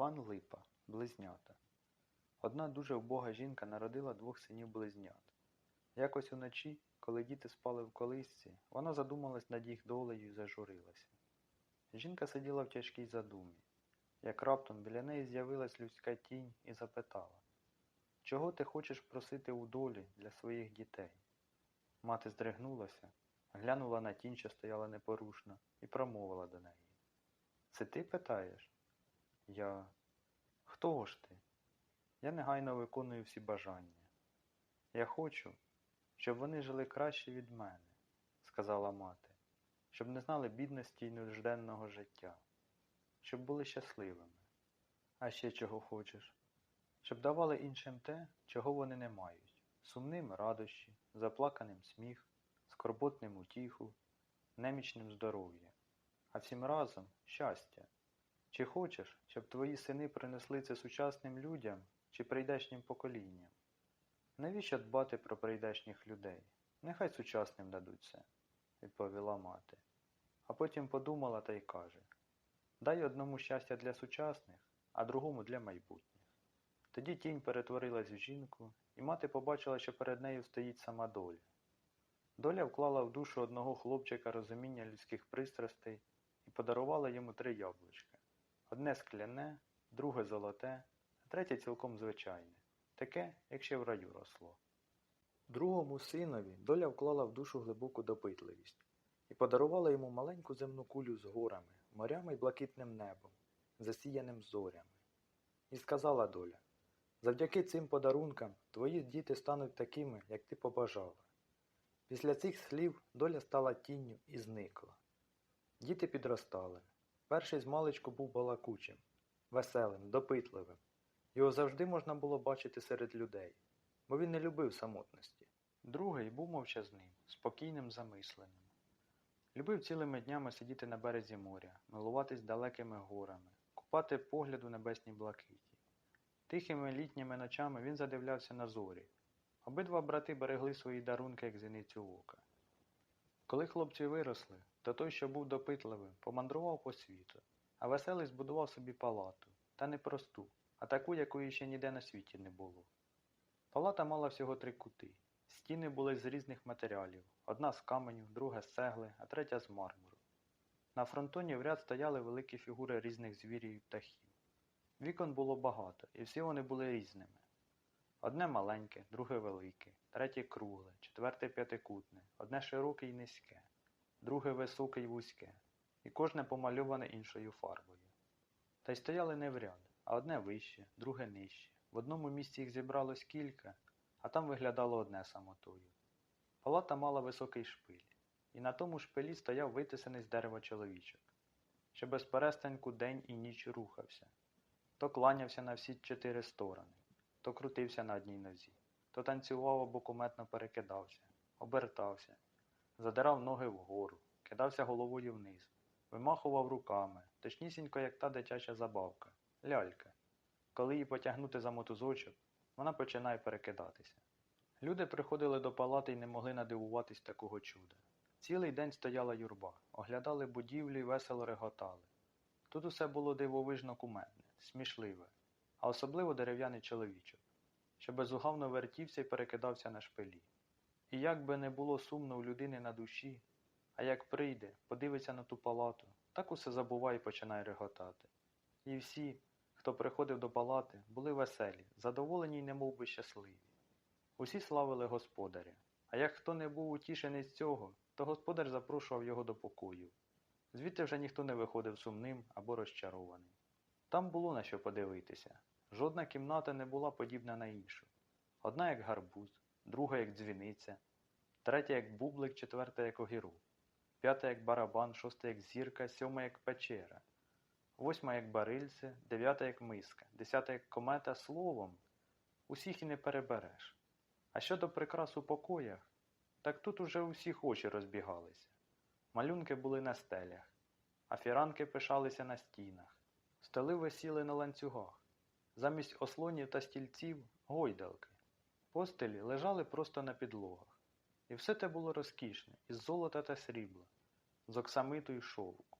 Іван Липа, близнята. Одна дуже вбога жінка народила двох синів-близнят. Якось уночі, коли діти спали в колисці, вона задумалась над їх долею і зажурилася. Жінка сиділа в тяжкій задумі, як раптом біля неї з'явилась людська тінь і запитала Чого ти хочеш просити у долі для своїх дітей? Мати здригнулася, глянула на тінь, що стояла непорушно, і промовила до неї. Це ти питаєш? Я. Хто ж ти? Я негайно виконую всі бажання. Я хочу, щоб вони жили краще від мене, сказала мати, щоб не знали бідності й нужденного життя, щоб були щасливими. А ще чого хочеш? Щоб давали іншим те, чого вони не мають, сумним радощі, заплаканим сміх, скорботним утіху, немічним здоров'я, а всім разом щастя. Чи хочеш, щоб твої сини принесли це сучасним людям чи прийдешнім поколінням? Навіщо дбати про прийдешніх людей? Нехай сучасним дадуть це, відповіла мати. А потім подумала та й каже Дай одному щастя для сучасних, а другому для майбутніх. Тоді тінь перетворилась в жінку, і мати побачила, що перед нею стоїть сама доля. Доля вклала в душу одного хлопчика розуміння людських пристрастей і подарувала йому три яблучка. Одне скляне, друге золоте, а третє цілком звичайне, таке, як ще в раю росло. Другому синові доля вклала в душу глибоку допитливість і подарувала йому маленьку земну кулю з горами, морями й блакитним небом, засіяним зорями. І сказала доля, завдяки цим подарункам твої діти стануть такими, як ти побажала. Після цих слів доля стала тінню і зникла. Діти підростали. Перший з маличку був балакучим, веселим, допитливим. Його завжди можна було бачити серед людей, бо він не любив самотності. Другий був мовчазним, спокійним, замисленим. Любив цілими днями сидіти на березі моря, милуватись далекими горами, купати погляд у небесній блакиті. Тихими літніми ночами він задивлявся на зорі. Обидва брати берегли свої дарунки, як зіницю ока. Коли хлопці виросли, то той, що був допитливим, помандрував по світу, а веселий збудував собі палату, та не просту, а таку, якої ще ніде на світі не було. Палата мала всього три кути. Стіни були з різних матеріалів, одна з каменю, друга з цегли, а третя з мармуру. На фронтоні в ряд стояли великі фігури різних звірів і птахів. Вікон було багато, і всі вони були різними. Одне маленьке, друге велике, третє кругле, четверте п'ятикутне, одне широке й низьке, друге високе й вузьке, і кожне помальоване іншою фарбою. Та й стояли не в ряд, а одне вище, друге нижче. В одному місці їх зібралось кілька, а там виглядало одне самотою. Палата мала високий шпиль, і на тому шпилі стояв витисаний з дерева чоловічок, що без перестанку день і ніч рухався, то кланявся на всі чотири сторони то крутився на одній нозі, то танцював або куметно перекидався, обертався, задирав ноги вгору, кидався головою вниз, вимахував руками, точнісінько, як та дитяча забавка, лялька. Коли її потягнути за мотузочок, вона починає перекидатися. Люди приходили до палати і не могли надивуватись такого чуда. Цілий день стояла юрба, оглядали будівлі весело реготали. Тут усе було дивовижно куметне, смішливе, а особливо дерев'яний чоловічок, що безугавно вертівся і перекидався на шпилі. І як би не було сумно у людини на душі, а як прийде, подивиться на ту палату, так усе забуває і починає реготати. І всі, хто приходив до палати, були веселі, задоволені й немов би щасливі. Усі славили господаря, а як хто не був утішений з цього, то господар запрошував його до покою. Звідти вже ніхто не виходив сумним або розчарованим. Там було на що подивитися. Жодна кімната не була подібна на іншу. Одна як гарбуз, друга як дзвіниця, третя як бублик, четверта як огіру, п'ята як барабан, шоста як зірка, сьома як печера, восьма як барильце, дев'ята як миска, десята як комета словом. Усіх і не перебереш. А щодо прикрас у покоях, так тут уже усіх очі розбігалися. Малюнки були на стелях, а фіранки пишалися на стінах. Столи висіли на ланцюгах. Замість ослонів та стільців гойдалки. Постелі лежали просто на підлогах. І все те було розкішне, із золота та срібла, з оксамиту й шовку.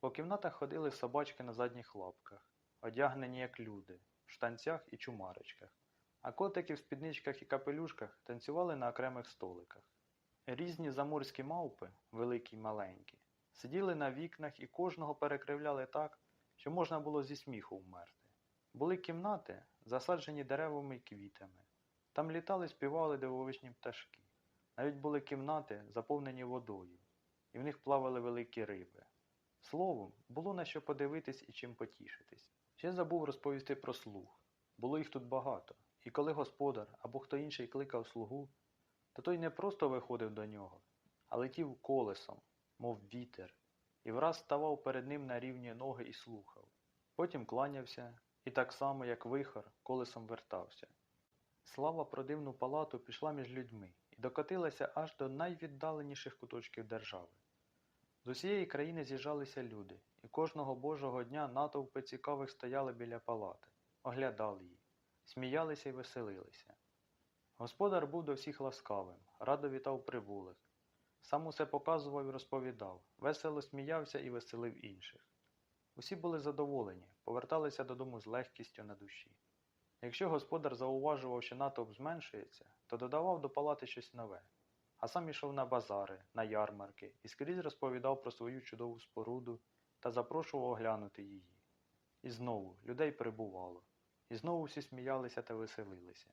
По кімнатах ходили собачки на задніх лапках. одягнені як люди, в штанцях і чумарочках, а котики в спідничках і капелюшках танцювали на окремих столиках. Різні заморські мавпи, великі й маленькі, сиділи на вікнах і кожного перекривляли так, що можна було зі сміху вмерти. Були кімнати, засаджені деревами й квітами. Там літали, співали дивовижні пташки. Навіть були кімнати, заповнені водою, і в них плавали великі риби. Словом, було на що подивитись і чим потішитись. Ще забув розповісти про слуг. Було їх тут багато, і коли господар або хто інший кликав слугу, то той не просто виходив до нього, а летів колесом, мов вітер, і враз ставав перед ним на рівні ноги і слухав. Потім кланявся, і так само, як вихор, колесом вертався. Слава про дивну палату пішла між людьми і докотилася аж до найвіддаленіших куточків держави. З усієї країни з'їжджалися люди, і кожного божого дня натовпи цікавих стояли біля палати, оглядали її, сміялися і веселилися. Господар був до всіх ласкавим, радо вітав прибулих. Сам усе показував і розповідав, весело сміявся і веселив інших. Усі були задоволені, поверталися додому з легкістю на душі. Якщо господар зауважував, що натовп зменшується, то додавав до палати щось нове, а сам ішов на базари, на ярмарки і скрізь розповідав про свою чудову споруду та запрошував оглянути її. І знову людей прибувало, і знову всі сміялися та веселилися.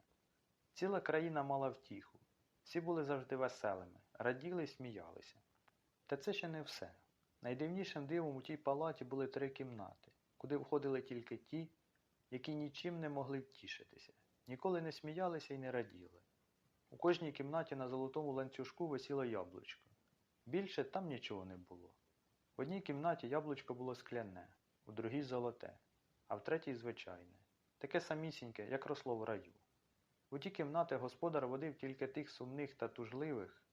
Ціла країна мала втіху, всі були завжди веселими, раділи й сміялися. Та це ще не все. Найдивнішим дивом у тій палаті були три кімнати, куди входили тільки ті, які нічим не могли втішитися, ніколи не сміялися і не раділи. У кожній кімнаті на золотому ланцюжку висіло яблучко. Більше там нічого не було. В одній кімнаті яблучко було скляне, у другій золоте, а в третій звичайне, таке самісіньке, як росло в раю. У ті кімнати господар водив тільки тих сумних та тужливих,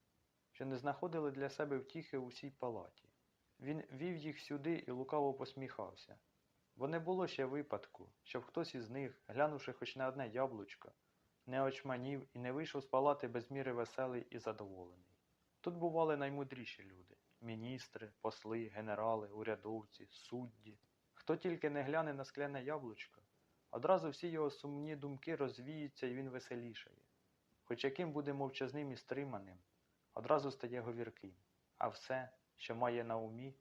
що не знаходили для себе втіхи у всій палаті. Він вів їх сюди і лукаво посміхався. Бо не було ще випадку, щоб хтось із них, глянувши хоч на одне яблучко, не очманів і не вийшов з палати без міри веселий і задоволений. Тут бували наймудріші люди міністри, посли, генерали, урядовці, судді. Хто тільки не гляне на скляне яблучко, одразу всі його сумні думки розвіються і він веселішає. Хоч яким буде мовчазним і стриманим, одразу стає говірким, а все, що має на умі,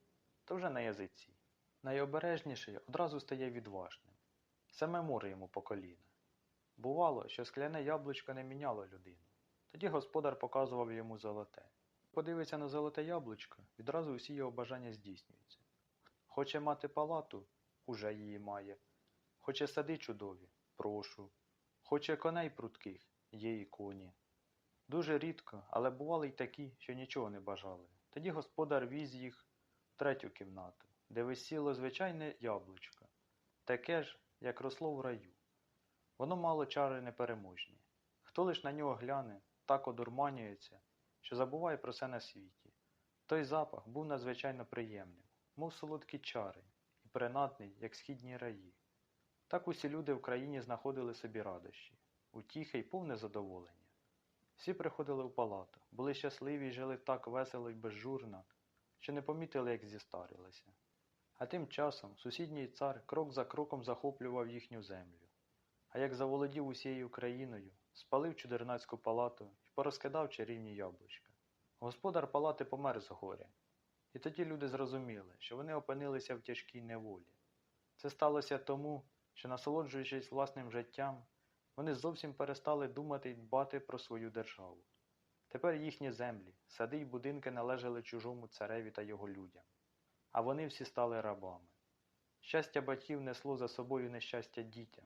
то вже на язиці. Найобережніший одразу стає відважним. Саме море йому по коліна. Бувало, що скляне яблучко не міняло людину. Тоді господар показував йому золоте. Подивиться на золоте яблучко, відразу усі його бажання здійснюються. Хоче мати палату уже її має. Хоче сади чудові прошу. Хоче коней прудких є і коні. Дуже рідко, але бували й такі, що нічого не бажали. Тоді господар віз їх в третю кімнату, де висіло звичайне яблучко, таке ж, як росло в раю. Воно мало чари непереможні. Хто лиш на нього гляне, так одурманюється, що забуває про все на світі. Той запах був надзвичайно приємним, мов солодкі чари, і принадний, як східні раї. Так усі люди в країні знаходили собі радощі, утіхи й повне задоволення. Всі приходили в палату, були щасливі й жили так весело й безжурно, що не помітили, як зістарилися. А тим часом сусідній цар крок за кроком захоплював їхню землю. А як заволодів усією країною, спалив чудернацьку палату і порозкидав чарівні яблучка. Господар палати помер з горя. І тоді люди зрозуміли, що вони опинилися в тяжкій неволі. Це сталося тому, що, насолоджуючись власним життям, вони зовсім перестали думати й дбати про свою державу. Тепер їхні землі, сади й будинки належали чужому цареві та його людям, а вони всі стали рабами. Щастя батьків несло за собою нещастя дітям.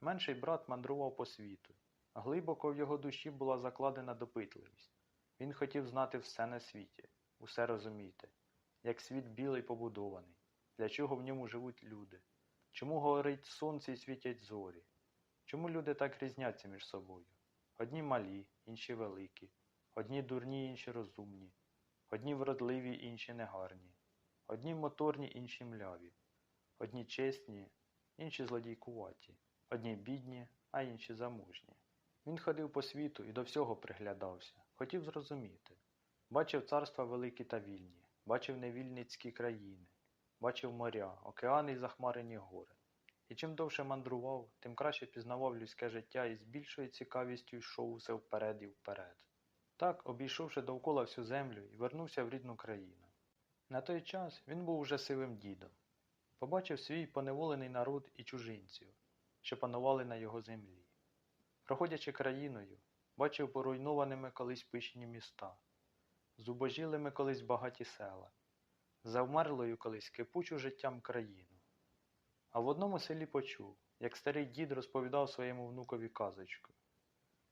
Менший брат мандрував по світу. Глибоко в його душі була закладена допитливість. Він хотів знати все на світі, усе розуміти, як світ білий побудований, для чого в ньому живуть люди, чому горить сонце і світять зорі, чому люди так різняться між собою. Одні малі, інші великі, одні дурні, інші розумні, одні вродливі, інші негарні, одні моторні, інші мляві, одні чесні, інші злодійкуваті, одні бідні, а інші заможні. Він ходив по світу і до всього приглядався, хотів зрозуміти. Бачив царства великі та вільні, бачив невільницькі країни, бачив моря, океани й захмарені гори. і чим довше мандрував, тим краще пізнавав людське життя і з більшою цікавістю йшов усе вперед і вперед. Так, обійшовши довкола всю землю і вернувся в рідну країну. На той час він був уже сивим дідом. Побачив свій поневолений народ і чужинців, що панували на його землі. Проходячи країною, бачив поруйнованими колись пишні міста, зубожілими колись багаті села, завмерлою колись кипучу життям країну. А в одному селі почув, як старий дід розповідав своєму внукові казочку.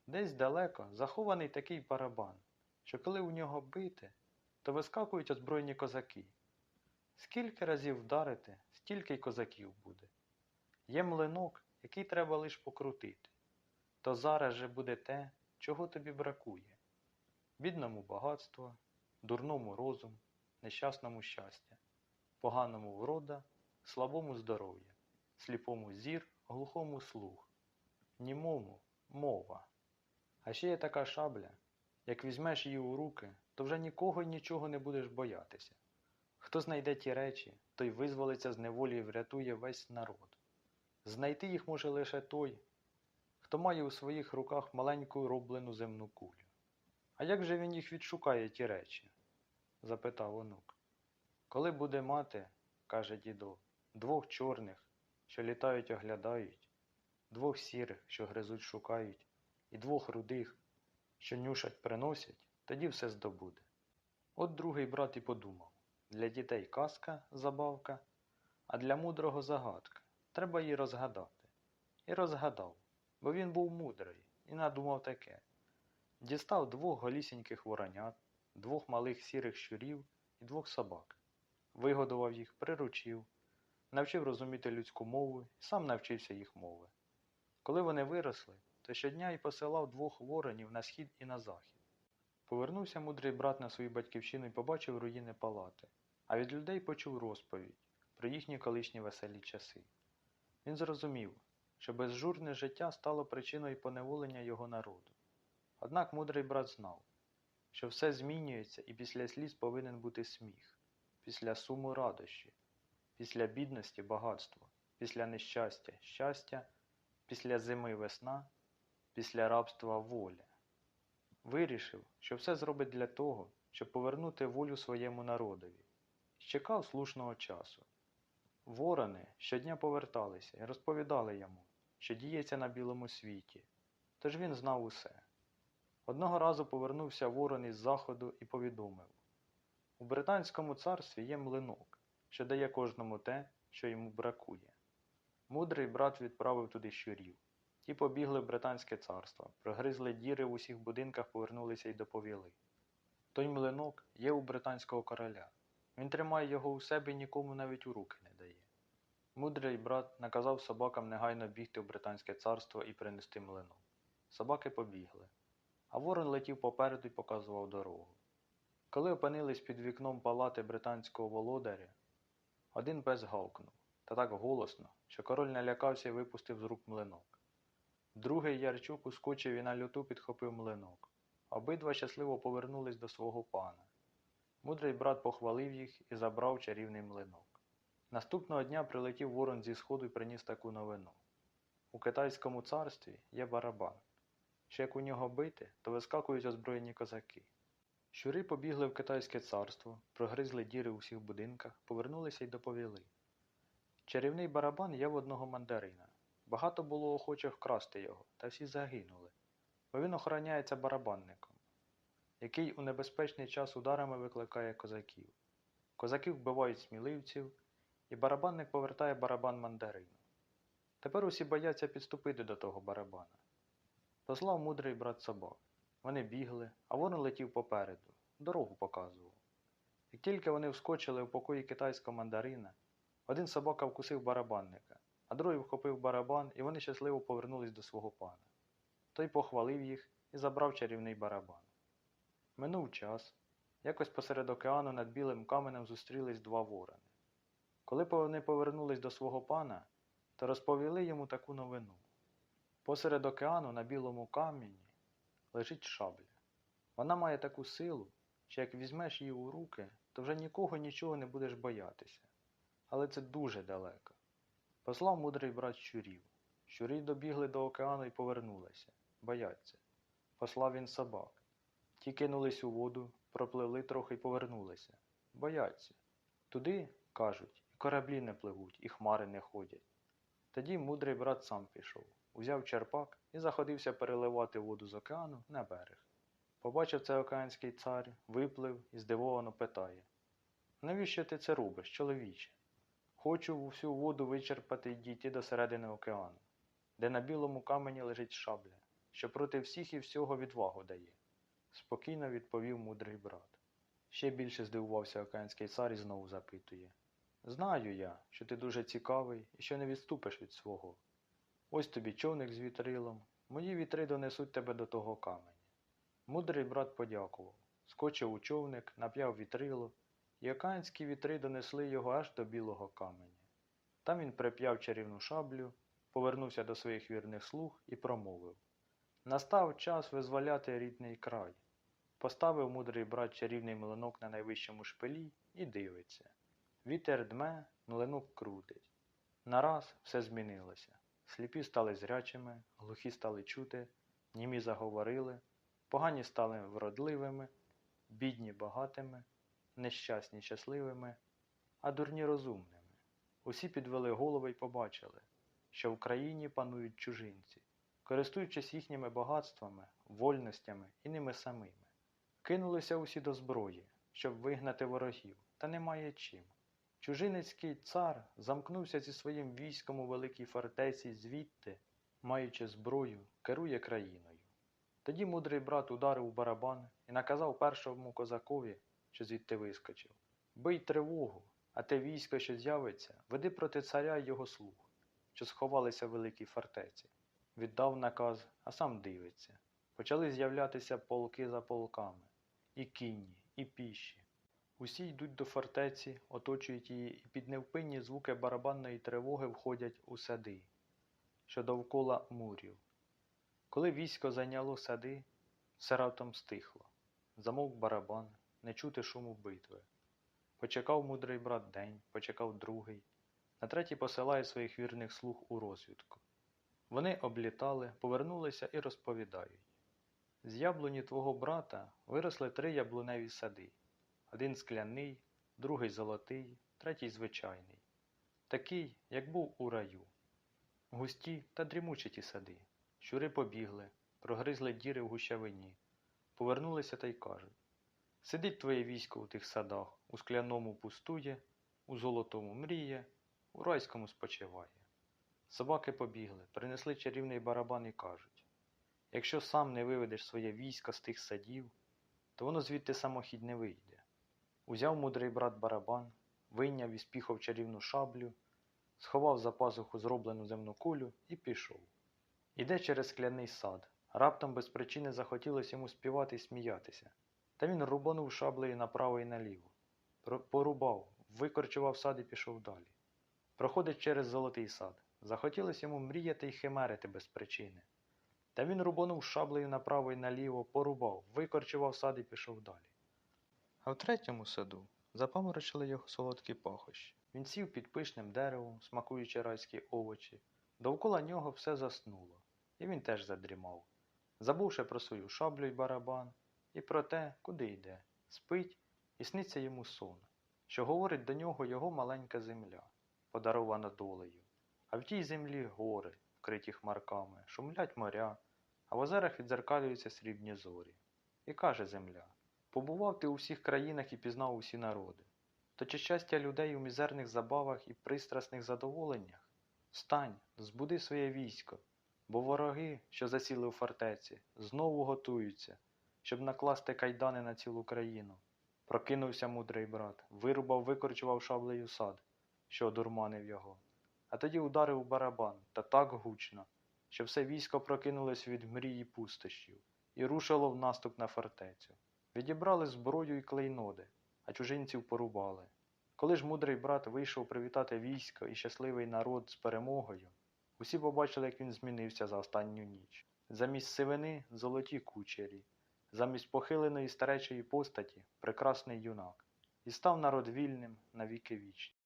Десь далеко захований такий барабан, що коли у нього бити, то вискакують озброєні козаки. Скільки разів вдарити, стільки й козаків буде. Є млинок, який треба лиш покрутити. То зараз же буде те, чого тобі бракує. Бідному багатство, дурному розум, нещасному щастя, поганому врода, слабому здоров'я, сліпому зір, глухому слух, німому мова. А ще є така шабля, як візьмеш її у руки, то вже нікого й нічого не будеш боятися. Хто знайде ті речі, той визволиться з неволі і врятує весь народ. Знайти їх може лише той, хто має у своїх руках маленьку роблену земну кулю. А як же він їх відшукає ті речі? запитав онук. Коли буде мати, каже дідо, двох чорних, що літають оглядають, двох сірих, що гризуть шукають, і двох рудих, що нюшать приносять, тоді все здобуде. От другий брат і подумав для дітей казка, забавка, а для мудрого загадка. Треба її розгадати. І розгадав, бо він був мудрий і надумав таке. Дістав двох голісіньких воронят, двох малих сірих щурів і двох собак. Вигодував їх, приручив, навчив розуміти людську мову і сам навчився їх мови. Коли вони виросли, то щодня й посилав двох воронів на схід і на захід. Повернувся мудрий брат на свою батьківщину і побачив руїни палати, а від людей почув розповідь про їхні колишні веселі часи. Він зрозумів, що безжурне життя стало причиною поневолення його народу. Однак мудрий брат знав, що все змінюється і після сліз повинен бути сміх, після суму радощі, після бідності багатство, після нещастя щастя, після зими весна, після рабства воля. Вирішив, що все зробить для того, щоб повернути волю своєму народові, чекав слушного часу. Ворони щодня поверталися і розповідали йому, що діється на білому світі, тож він знав усе. Одного разу повернувся ворон із заходу і повідомив у Британському царстві є млинок, що дає кожному те, що йому бракує. Мудрий брат відправив туди щурів. Ті побігли в Британське царство, прогризли діри в усіх будинках, повернулися й доповіли. Той млинок є у британського короля. Він тримає його у себе і нікому навіть у руки не дає. Мудрий брат наказав собакам негайно бігти в британське царство і принести млинок. Собаки побігли, а ворон летів попереду і показував дорогу. Коли опинились під вікном палати британського володаря, один пес гавкнув, та так голосно, що король налякався і випустив з рук млинок. Другий ярчук ускочив і на люту підхопив млинок. Обидва щасливо повернулись до свого пана. Мудрий брат похвалив їх і забрав чарівний млинок. Наступного дня прилетів ворон зі сходу і приніс таку новину. У китайському царстві є барабан. Що як у нього бити, то вискакують озброєні козаки. Щури побігли в китайське царство, прогризли діри у всіх будинках, повернулися й доповіли. Чарівний барабан є в одного мандарина. Багато було охочих вкрасти його, та всі загинули, бо він охороняється барабанником, який у небезпечний час ударами викликає козаків. Козаки вбивають сміливців, і барабанник повертає барабан мандарину. Тепер усі бояться підступити до того барабана. Послав мудрий брат собак. Вони бігли, а ворон летів попереду, дорогу показував. Як тільки вони вскочили в покої китайського мандарина, один собака вкусив барабанника, а другий вхопив барабан, і вони щасливо повернулись до свого пана. Той похвалив їх і забрав чарівний барабан. Минув час. Якось посеред океану над білим каменем зустрілись два ворони. Коли вони повернулись до свого пана, то розповіли йому таку новину. Посеред океану на білому камені лежить шабля. Вона має таку силу, що як візьмеш її у руки, то вже нікого нічого не будеш боятися. Але це дуже далеко. Послав мудрий брат щурів. Щурі добігли до океану і повернулися. Бояться. Послав він собак. Ті кинулись у воду, пропливли трохи й повернулися. Бояться. Туди, кажуть, і кораблі не пливуть, і хмари не ходять. Тоді мудрий брат сам пішов, узяв черпак і заходився переливати воду з океану на берег. Побачив це океанський цар, виплив і здивовано питає Навіщо ти це робиш, чоловіче? Хочу всю воду вичерпати й дійти до середини океану, де на білому камені лежить шабля, що проти всіх і всього відвагу дає, спокійно відповів мудрий брат. Ще більше здивувався океанський цар і знову запитує Знаю я, що ти дуже цікавий і що не відступиш від свого. Ось тобі човник з вітрилом, мої вітри донесуть тебе до того каменя. Мудрий брат подякував, скочив у човник, нап'яв вітрило, і океанські вітри донесли його аж до білого каменя. Там він прип'яв чарівну шаблю, повернувся до своїх вірних слуг і промовив Настав час визволяти рідний край. Поставив мудрий брат чарівний млинок на найвищому шпилі і дивиться. Вітер дме, млинок крутить. Нараз все змінилося. Сліпі стали зрячими, глухі стали чути, німі заговорили, погані стали вродливими, бідні багатими, нещасні щасливими, а дурні розумними. Усі підвели голови й побачили, що в країні панують чужинці, користуючись їхніми багатствами, вольностями і ними самими. Кинулися усі до зброї, щоб вигнати ворогів, та немає чим. Чужинецький цар замкнувся зі своїм військом у великій фортеці звідти, маючи зброю, керує країною. Тоді мудрий брат ударив у барабан і наказав першому козакові, що звідти вискочив Бий тривогу, а те військо, що з'явиться, веди проти царя й його слуг, що сховалися в великій фортеці. Віддав наказ, а сам дивиться. Почали з'являтися полки за полками, і кінні, і піші. Усі йдуть до фортеці, оточують її і під невпинні звуки барабанної тривоги входять у сади, що довкола мурів. Коли військо зайняло сади, все раптом стихло. Замовк барабан, не чути шуму битви. Почекав мудрий брат день, почекав другий, на третій посилає своїх вірних слуг у розвідку. Вони облітали, повернулися і розповідають. З яблуні твого брата виросли три яблуневі сади. Один скляний, другий золотий, третій звичайний. Такий, як був у раю. Густі та дрімучі ті сади. Щури побігли, прогризли діри в гущавині, повернулися та й кажуть Сидить твоє військо у тих садах, у скляному пустує, у золотому мріє, у райському спочиває. Собаки побігли, принесли чарівний барабан і кажуть Якщо сам не виведеш своє військо з тих садів, то воно звідти самохідь не вийде. Узяв мудрий брат барабан, вийняв із піхов чарівну шаблю, сховав за пазуху зроблену земну кулю і пішов. Іде через скляний сад. Раптом без причини захотілося йому співати і сміятися. Та він рубанув шаблею направо і наліво. Порубав, викорчував сад і пішов далі. Проходить через золотий сад. Захотілося йому мріяти й химерити без причини. Та він рубанув шаблею направо і наліво, порубав, викорчував сад і пішов далі. А в третьому саду запаморочили його солодкі пахощі. Він сів під пишним деревом, смакуючи райські овочі. Довкола нього все заснуло, і він теж задрімав, забувши про свою шаблю й барабан, і про те, куди йде, спить і сниться йому сон, що говорить до нього його маленька земля, подарована долею. А в тій землі гори, вкриті хмарками, шумлять моря, а в озерах відзеркалюються срібні зорі. І каже земля Побував ти у всіх країнах і пізнав усі народи. То чи щастя людей у мізерних забавах і пристрасних задоволеннях? Встань, збуди своє військо, бо вороги, що засіли у фортеці, знову готуються, щоб накласти кайдани на цілу країну. Прокинувся мудрий брат, вирубав, викорчував шаблею сад, що одурманив його. А тоді ударив у барабан, та так гучно, що все військо прокинулось від мрії пустощів і рушило в наступ на фортецю. Відібрали зброю і клейноди, а чужинців порубали. Коли ж мудрий брат вийшов привітати військо і щасливий народ з перемогою, усі побачили, як він змінився за останню ніч. Замість сивини золоті кучері, замість похиленої старечої постаті прекрасний юнак, і став народ вільним на віки вічні.